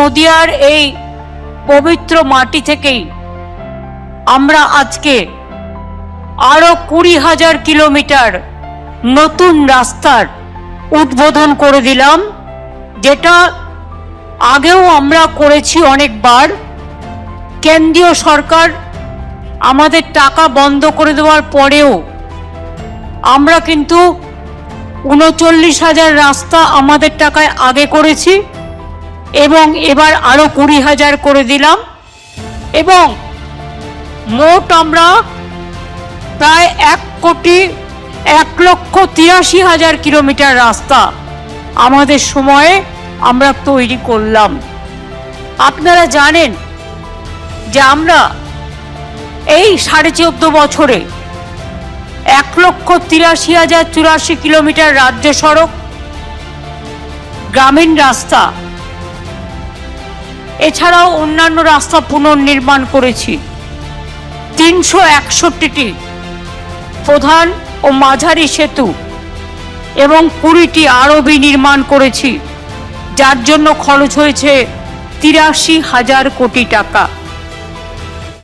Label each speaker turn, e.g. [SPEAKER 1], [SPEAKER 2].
[SPEAKER 1] নদিয়ার এই পবিত্র মাটি থেকেই আমরা আজকে আরও কুড়ি হাজার কিলোমিটার নতুন রাস্তার উদ্বোধন করে দিলাম, যেটা আগেও আমরা করেছি অনেকবার। কেন্দ্রীয় সরকার আমাদের টাকা বন্ধ করে দেওয়ার পরেও আমরা কিন্তু উনচল্লিশ হাজার রাস্তা আমাদের টাকায় আগে করেছি। এবং এবার আরও কুড়ি হাজার করে দিলাম। এবং মোট আমরা প্রায় এক কোটি এক লক্ষ তিরাশি হাজার কিলোমিটার রাস্তা আমাদের সময়ে আমরা তৈরি করলাম। আপনারা জানেন যে আমরা এই সাড়ে চোদ্দ বছরে এক লক্ষ তিরাশি হাজার চুরাশি কিলোমিটার রাজ্য সড়ক গ্রামীণ রাস্তা এছাড়াও অন্যান্য রাস্তা পুনর্নির্মাণ করেছি। তিনশো একষট্টিটি প্রধান ও মাঝারি সেতু এবং কুড়িটি আরবি নির্মাণ করেছি, যার জন্য খরচ হয়েছে তিরাশি হাজার কোটি টাকা।